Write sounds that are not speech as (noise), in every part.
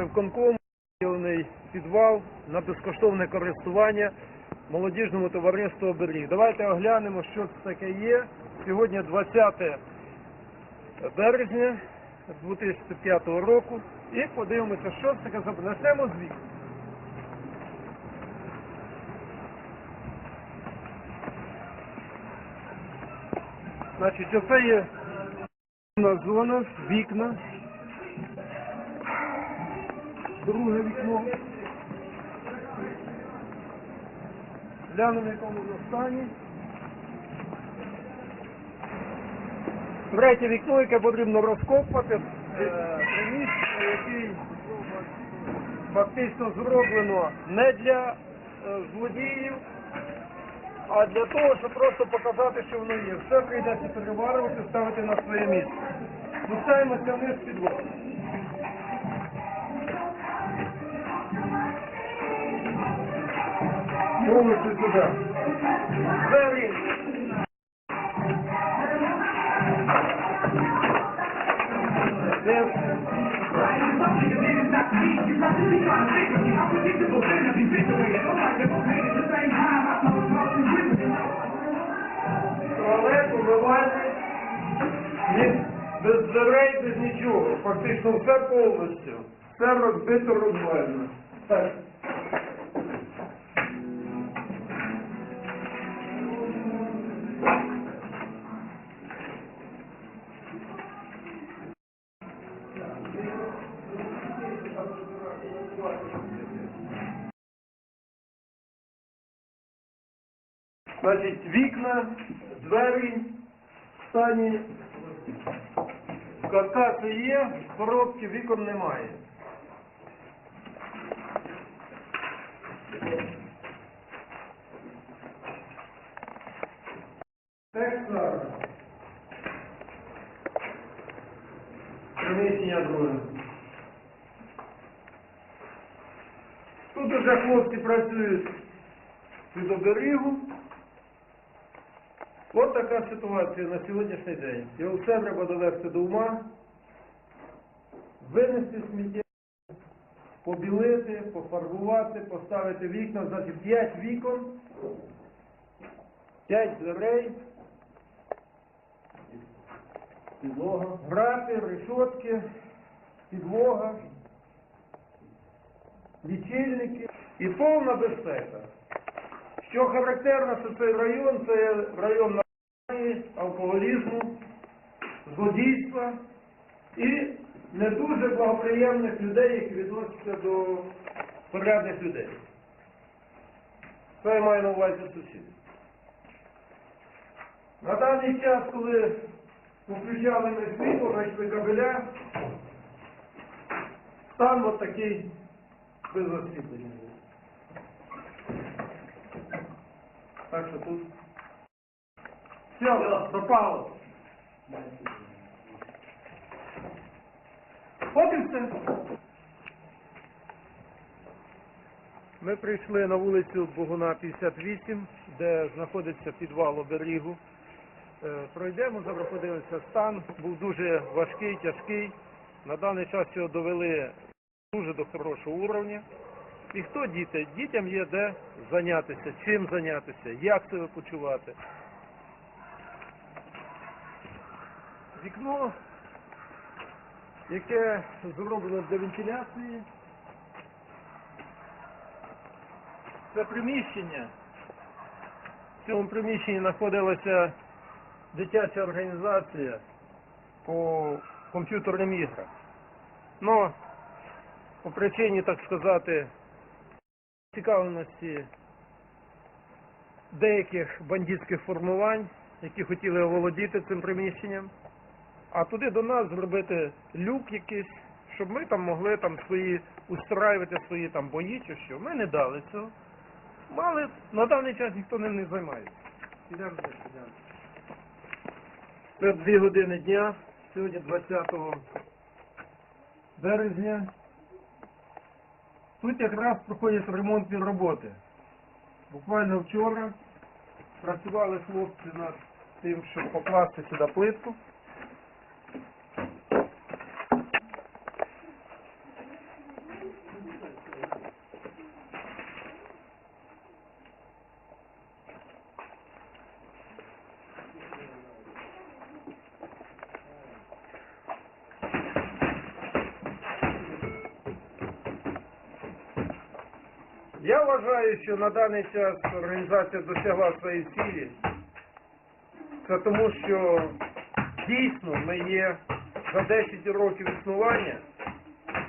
виділений підвал на безкоштовне користування молодіжному товариству оберіг. Давайте оглянемо, що це таке є. Сьогодні 20 березня 2005 року і подивимося, що це таке за Почнемо з вікна. Значить, оце є зона, вікна. Друге вікно. Глянемо, в якому стані. Третє вікно, яке потрібно розкопувати, е, приміщення, яке фактично зроблено не для е, злодіїв, а для того, щоб просто показати, що воно є. Все прийдеться переварювати, ставити на своє місце. Спускаємося вниз під Повністю сюди. Двері. Туалет, умивальник, без дверей, без нічого. Фактично все повністю. Все розбито розвально. Так. Значить, вікна, двері, стані каркаси є, коробки, вікон немає. Текст зараз. Приміщення друге. Тут уже хлопці працюють під оберігу. От така ситуація на сьогоднішній день. Його все треба довести до ума, винести сміття, побілити, пофарбувати, поставити вікна, значить 5 вікон, 5 дверей, підлога, грати, решотки, підлога, лічильники і повна безпека. Що характерно, що цей район це район наркоманії, алкоголізму, злодійства і не дуже благоприємних людей, які відносяться до порядних людей. Це я маю на увазі сусідів. На даний час, коли включали ми світло, знайшли кабеля, стан от такий без освітлення. Так що тут. Все, пропало. От і все. Ми прийшли на вулицю Богуна 58, де знаходиться підвал оберігу. Е, Пройдемо, зараз подивимося стан. Був дуже важкий, тяжкий. На даний час його довели дуже до хорошого уровня. І хто діти? Дітям є де зайнятися, чим зайнятися, як себе почувати. Вікно, яке зроблено для вентиляції. Це приміщення. В цьому приміщенні знаходилася дитяча організація по комп'ютерним іграм. Ну, по причині, так сказати, цікавленості деяких бандитських формувань, які хотіли оволодіти цим приміщенням, а туди до нас зробити люк якийсь, щоб ми там могли там свої устраювати свої там бої чи що. Ми не дали цього. Мали, на даний час ніхто ним не займається. Підемо підемо. Це дві години дня, сьогодні 20 березня. Тут якраз проходять ремонтні роботи. Буквально вчора працювали хлопці над тим, щоб покласти сюди плитку. Я вважаю, що на даний час організація досягла своєї цілі. Це тому, що дійсно ми є за 10 років існування,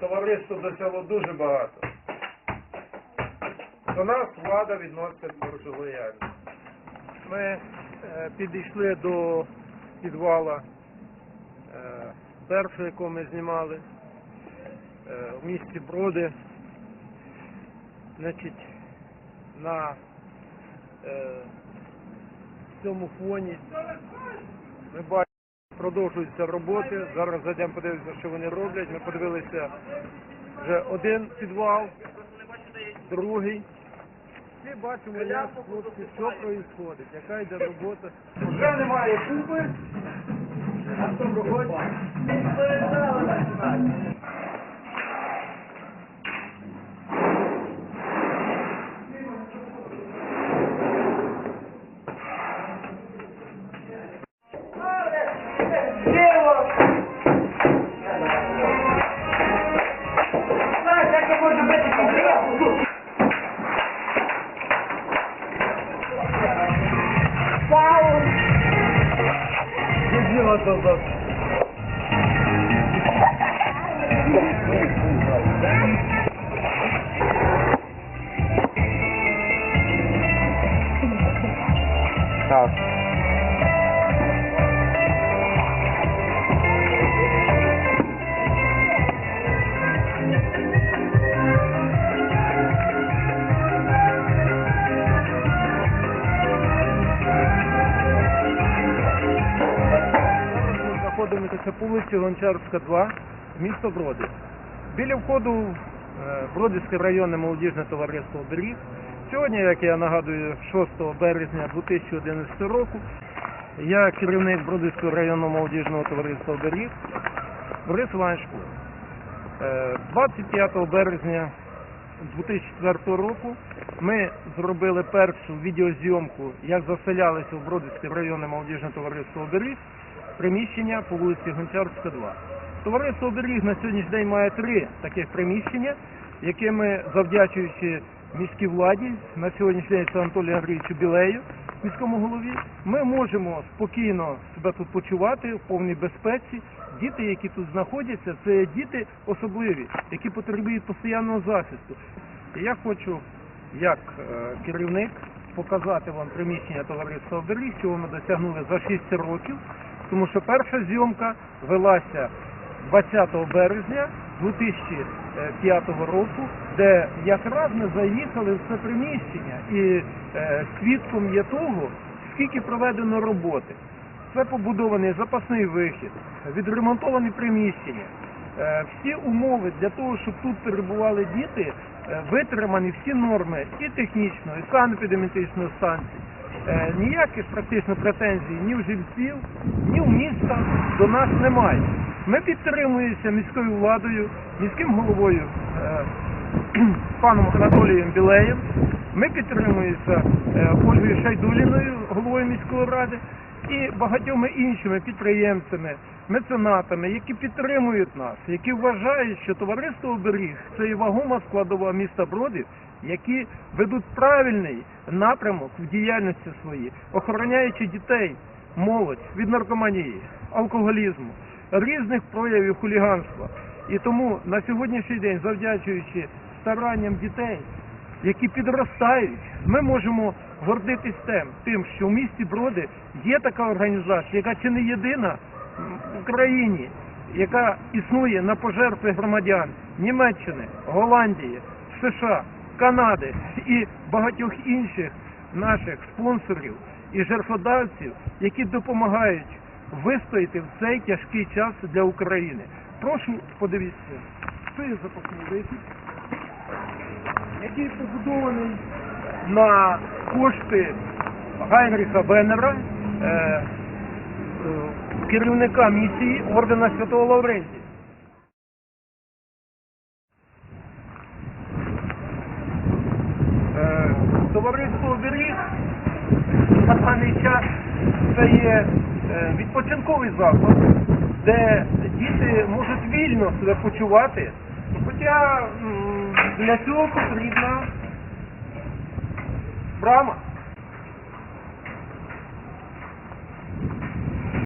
товариство досягло дуже багато. До нас влада відноситься дуже. Ми е, підійшли до підвала е, першого, якого ми знімали е, в місті Броди. Значить, на е, цьому фоні ми бачимо, продовжуються роботи. Зараз зайдемо подивитися, що вони роблять. Ми подивилися вже один підвал, другий. І бачимо, як хлопці, що відбувається, яка йде робота. Вже немає купи, а хто проходить? Діло до по вулиці Гончарська, 2, місто Броди. Біля входу е, Бродівське районне молодіжне товариство «Оберіг». Сьогодні, як я нагадую, 6 березня 2011 року, я керівник Бродівського районного молодіжного товариства «Оберіг» Борис Іванович Шкур. Е, 25 березня 2004 року ми зробили першу відеозйомку, як заселялися в Бродівське районне молодіжне товариство «Оберіг» приміщення по вулиці Гончарська, 2. Товариство «Оберіг» на сьогоднішній день має три таких приміщення, які ми, завдячуючи міській владі, на сьогоднішній день це Анатолію Андрійовичу Білею, міському голові, ми можемо спокійно себе тут почувати в повній безпеці. Діти, які тут знаходяться, це діти особливі, які потребують постійного захисту. І я хочу, як е, керівник, показати вам приміщення товариства «Оберіг», чого ми досягнули за 6 років, тому що перша зйомка велася 20 березня 2005 року, де якраз ми заїхали в це приміщення і е, свідком є того, скільки проведено роботи. Це побудований запасний вихід, відремонтовані приміщення. Е, Всі умови для того, щоб тут перебували діти, е, витримані всі норми і технічної, і санепідемічної станції. Е, Ніяких практично претензій ні в жильців, ні в міста до нас немає. Ми підтримуємося міською владою, міським головою (clears throat) паном Анатолієм Білеєм. Ми підтримуємося Ольгою Шайдуліною, головою міської ради, і багатьма іншими підприємцями, меценатами, які підтримують нас, які вважають, що товариство оберіг це і вагома складова міста Бродів, які ведуть правильний напрямок в діяльності своїй, охороняючи дітей, молодь від наркоманії, алкоголізму, різних проявів хуліганства. І тому на сьогоднішній день, завдячуючи старанням дітей, які підростають, ми можемо гордитись тим, що в місті Броди є така організація, яка чи не єдина в Україні, яка існує на пожертви громадян Німеччини, Голландії, США, Канади і багатьох інших наших спонсорів і жертводавців, які допомагають вистояти в цей тяжкий час для України. Прошу подивіться, це є запасний вихід який побудований на кошти Гайнріха Беннера, е, е, керівника місії ордена Святого Лаврентія. Е, Товариство «Оберіг» на даний час це є відпочинковий заклад, де діти можуть вільно себе почувати. Хоча для цього потрібна Брама?